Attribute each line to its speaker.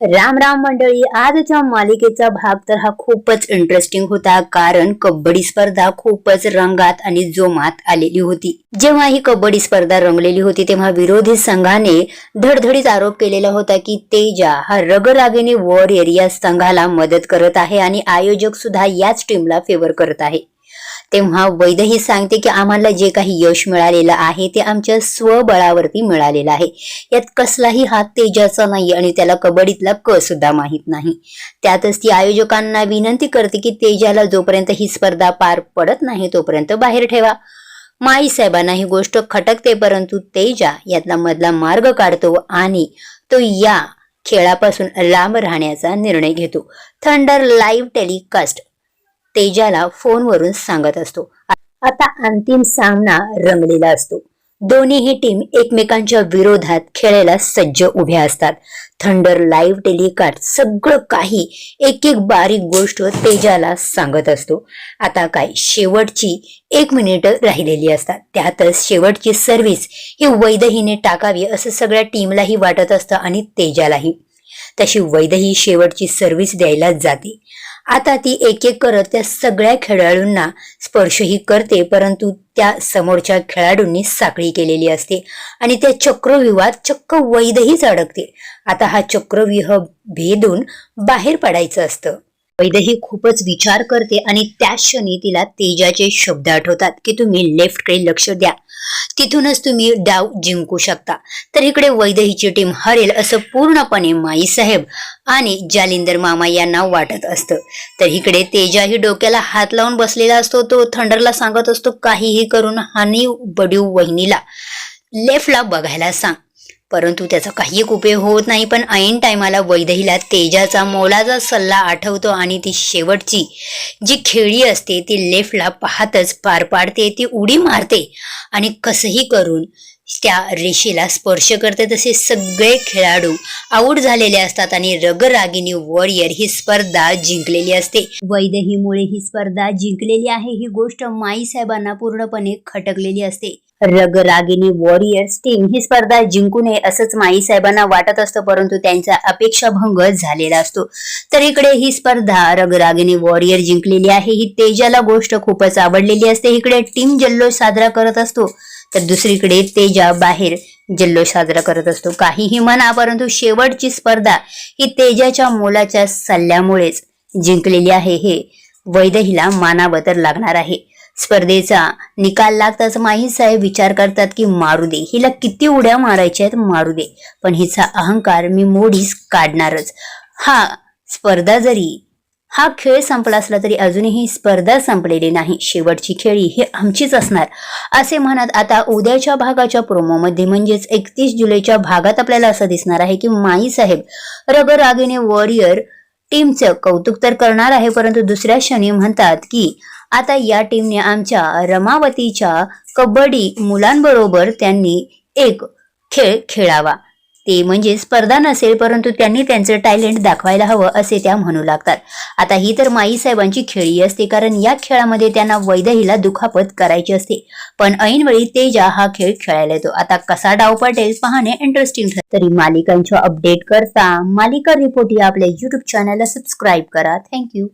Speaker 1: राम राम मंडळी आजच्या मालिकेचा भाग तर हा खूपच इंटरेस्टिंग होता कारण कबड्डी स्पर्धा खूपच रंगात आणि जोमात आलेली होती. जेव्हा ही कबड्डी स्पर्धा रंगलेली होती तेव्हा विरोधी संघाने धडधडीत आरोप केलेला होता की तेजा हा रगरागिनी वॉरियर या संघाला मदत करत आहे आणि आयोजक सुद्धा याच टीमला फेवर करत आहे. तेव्हा वैदही सांगते की आम्हाला जे काही यश मिळालेलं आहे ते आमच्या स्वबळावरती मिळालेलं आहे. यात कसलाही हात तेजाचा नाही आणि त्याला कबड्डीतला क सुद्धा माहीत नाही. त्यातच ती आयोजकांना विनंती करते की तेजाला जोपर्यंत ही स्पर्धा पार पडत नाही तोपर्यंत बाहेर ठेवा. माई साहेबांना ही गोष्ट खटकते परंतु तेजा यातला मधला मार्ग काढतो आणि तो या खेळापासून लांब राहण्याचा निर्णय घेतो. थंडर लाईव्ह टेलिकास्ट तेजाला फोनवरून सांगत असतो. आता अंतिम सामना रंगलेला असतो. दोन्हीही टीम एकमेकांच्या विरोधात खेळायला सज्ज उभ्या असतात. थंडर लाईव्ह टेलिकास्ट सगळं काही एक एक बारीक गोष्ट तेजाला सांगत असतो. आता काय शेवटची एक मिनिट राहिलेली असतात. त्यातच शेवटची सर्व्हिस ही वैदहीने टाकावी असं सगळ्या टीमलाही वाटत असतं आणि तेजालाही. तशी वैदही शेवटची सर्व्हिस द्यायला जाते. आता ती एक एक करत त्या सगळ्या खेळाडूंना स्पर्शही करते परंतु त्या समोरच्या खेळाडूंनी साखळी केलेली असते आणि त्या चक्रव्यूहात चक्क वैदहीच अडकते आता हा चक्रव्यूह भेदून बाहेर पडायचं असतं. वैदही खूपच विचार करते आणि त्या क्षणी तिला तेजाचे शब्द आठवतात की तुम्ही लेफ्टकडे लक्ष द्या. तिथूनच तुम्ही डाव जिंकू शकता. तर इकडे वैदहीची टीम हरेल असं पूर्णपणे माईसाहेब आणि जालिंदर मामा यांना वाटत असतं. तर इकडे तेजाही डोक्याला हात लावून बसलेला असतो. तो थंडरला सांगत असतो काहीही करून हानी बडीव वहिनीला. लेफ्टला बघायला सांग. परंतु त्याचा काही एक उपयोग होत नाही पण ऐन टायमाला वैदहीला तेजाचा मोलाचा सल्ला आठवतो आणि ती शेवटची जी खेळी असते ती लेफ्टला पाहतच पार पाडते ती उडी मारते आणि कसंही करून त्या रेषेला स्पर्श करते. तसे सगळे खेळाडू आऊट झालेले असतात आणि रगरागिनी वॉरियर ही स्पर्धा जिंकलेली असते. वैदहीमुळे ही स्पर्धा जिंकलेली आहे ही गोष्ट माई साहेबांना पूर्णपणे खटकलेली असते. रगरागिनी वॉरियर्स टीम ही स्पर्धा जिंकू नये असंच माई साहेबांना वाटत असतं परंतु त्यांचा अपेक्षाभंग झालेला असतो. तर इकडे ही स्पर्धा रगरागिनी वॉरियर जिंकलेली आहे. ही तेजाला गोष्ट खूपच आवडलेली असते. इकडे टीम जल्लोष साजरा करत असतो. तर दुसरीकडे तेजा बाहेर जल्लोष साजरा करत असतो. काहीही म्हणा परंतु शेवटची स्पर्धा ही तेजाच्या मोलाच्या सल्ल्यामुळेच जिंकलेली आहे. हे वैदहीला मानावं तर लागणार आहे. स्पर्धेचा निकाल लागताच माही साहेब विचार करतात की मारू दे. हिला किती उड्या मारायच्या आहेत मारू दे. पण हिचा अहंकार मी मोडीस काढणारच. हा स्पर्धा जरी हा खेळ संपला असला तरी अजूनही स्पर्धा संपलेली नाही. शेवटची खेळी ही आमचीच असणार. असे म्हणत आता उद्याच्या भागाच्या प्रोमोमध्ये म्हणजेच एकतीस जुलैच्या भागात आपल्याला असं दिसणार आहे की माई साहेब रगरागिने वॉरियर टीमचं कौतुक तर करणार आहे परंतु दुसऱ्या क्षणी म्हणतात की आता या टीमने आमच्या रमावतीच्या कबड्डी मुलांबरोबर त्यांनी एक खेळ खेळावा. ते म्हणजे स्पर्धा नसेल परंतु त्यांनी त्यांचं टॅलेंट दाखवायला हवं असे त्या म्हणू लागतात. आता ही तर माई साहेबांची खेळी असते कारण या खेळामध्ये त्यांना वैदहीला दुखापत करायची असते. पण ऐनवेळी तेजा हा खेळ खेळायला येतो. आता कसा डाव पटेल पाहणे इंटरेस्टिंग तरी मालिकांच्या अपडेट करता मालिका रिपोर्ट या आपल्या युट्यूब चॅनलला सबस्क्राईब करा. थँक्यू